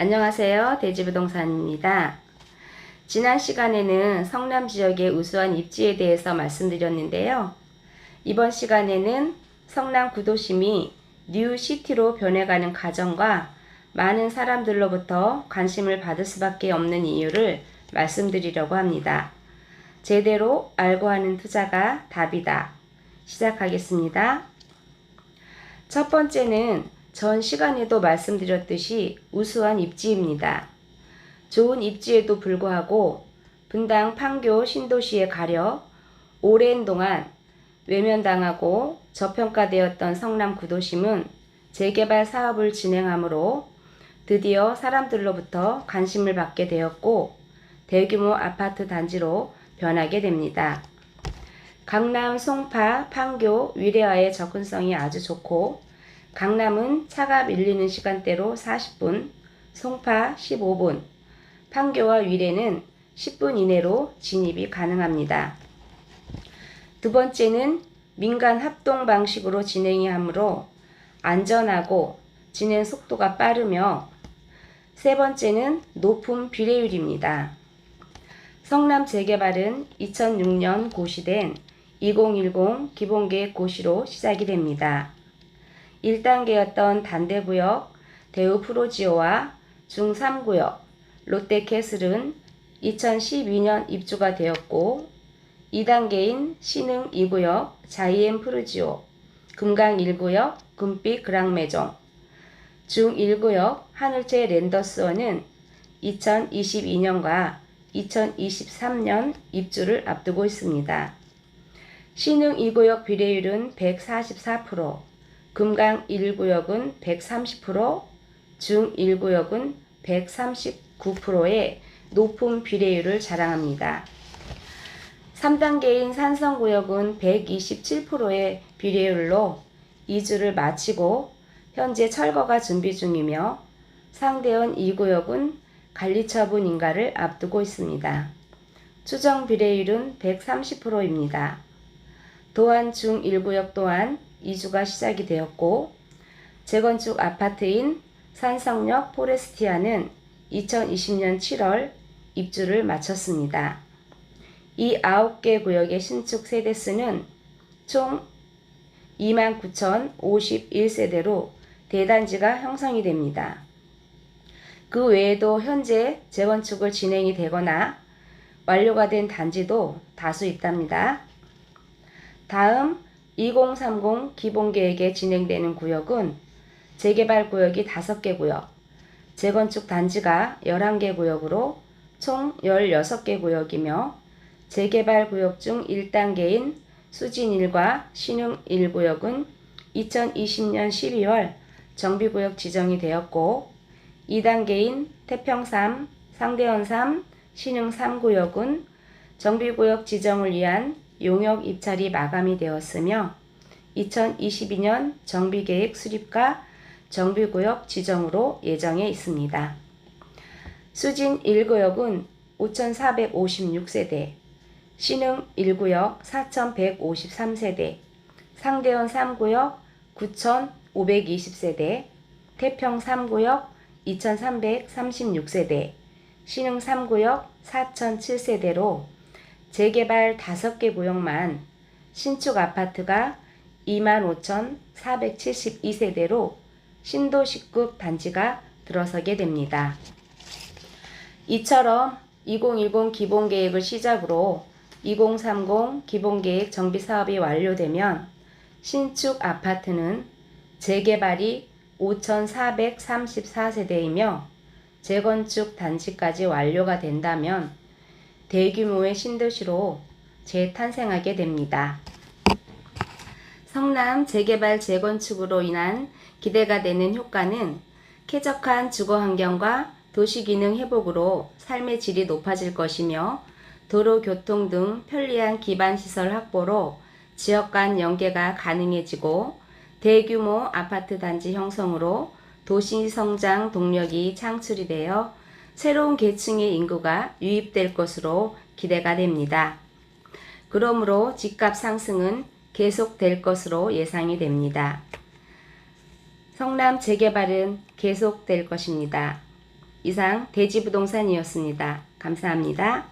안녕하세요. 대지부동산입니다. 지난 시간에는 성남 지역의 우수한 입지에 대해서 말씀드렸는데요. 이번 시간에는 성남 구도심이 뉴시티로 변해가는 과정과 많은 사람들로부터 관심을 받을 수밖에 없는 이유를 말씀드리려고 합니다. 제대로 알고 하는 투자가 답이다. 시작하겠습니다. 첫 번째는 전 시간에도 말씀드렸듯이 우수한 입지입니다. 좋은 입지에도 불구하고 분당 판교 신도시에 가려 오랜 동안 외면당하고 저평가되었던 성남 구도심은 재개발 사업을 진행하므로 드디어 사람들로부터 관심을 받게 되었고 대규모 아파트 단지로 변하게 됩니다. 강남, 송파, 판교, 위례와의 접근성이 아주 좋고 강남은 차가 밀리는 시간대로 40분, 송파 15분, 판교와 위례는 10분 이내로 진입이 가능합니다. 두 번째는 민간 합동 방식으로 진행이 하므로 안전하고 진행 속도가 빠르며 세 번째는 높은 비례율입니다. 성남 재개발은 2006년 고시된 2010 기본계획 고시로 시작이 됩니다. 1단계였던 단대구역 대우 프로지오와 중3구역 롯데캐슬은 2012년 입주가 되었고 2단계인 신흥 2구역 자이엠 프루지오 금강 1구역 금빛 그랑매종 중 1구역 하늘채 랜더스원은 2022년과 2023년 입주를 앞두고 있습니다. 신흥 2구역 비례율은 144%, 금강 1구역은 130%, 중 1구역은 139%의 높은 비례율을 자랑합니다. 3단계인 산성구역은 127%의 비례율로 이주를 마치고 현재 철거가 준비 중이며 상대원 2구역은 관리처분 인가를 앞두고 있습니다. 추정 비례율은 130%입니다. 또한 중 1구역 또한 이주가 시작이 되었고 재건축 아파트인 산성역 포레스티아는 2020년 7월 입주를 마쳤습니다. 이 9개 구역의 신축 세대수는 총 29,051세대로 대단지가 형성이 됩니다. 그 외에도 현재 재건축을 진행이 되거나 완료가 된 단지도 다수 있답니다. 다음 2030 기본계획에 진행되는 구역은 재개발 구역이 5개 구역, 재건축 단지가 11개 구역으로 총 16개 구역이며 재개발 구역 중 1단계인 수진 1과 신흥 1구역은 2020년 12월 정비구역 지정이 되었고 2단계인 태평 3, 상대원 3, 신흥 3구역은 정비구역 지정을 위한 용역 입찰이 마감이 되었으며 2022년 정비계획 수립과 정비구역 지정으로 예정해 있습니다. 수진 1구역은 5,456세대, 신흥 1구역 4,153세대, 상대원 3구역 9,520세대, 태평 3구역 2,336세대, 신흥 3구역 4,007세대로 재개발 5개 구역만 신축 아파트가 25,472세대로 신도시급 단지가 들어서게 됩니다. 이처럼 2010 기본계획을 시작으로 2030 기본계획 정비 사업이 완료되면 신축 아파트는 재개발이 5,434세대이며 재건축 단지까지 완료가 된다면 대규모의 신도시로 재탄생하게 됩니다. 성남 재개발 재건축으로 인한 기대가 되는 효과는 쾌적한 주거 환경과 도시 기능 회복으로 삶의 질이 높아질 것이며 도로 교통 등 편리한 기반 시설 확보로 지역 간 연계가 가능해지고 대규모 아파트 단지 형성으로 도시 성장 동력이 창출이 되어 새로운 계층의 인구가 유입될 것으로 기대가 됩니다. 그러므로 집값 상승은 계속될 것으로 예상이 됩니다. 성남 재개발은 계속될 것입니다. 이상 대지부동산이었습니다. 감사합니다.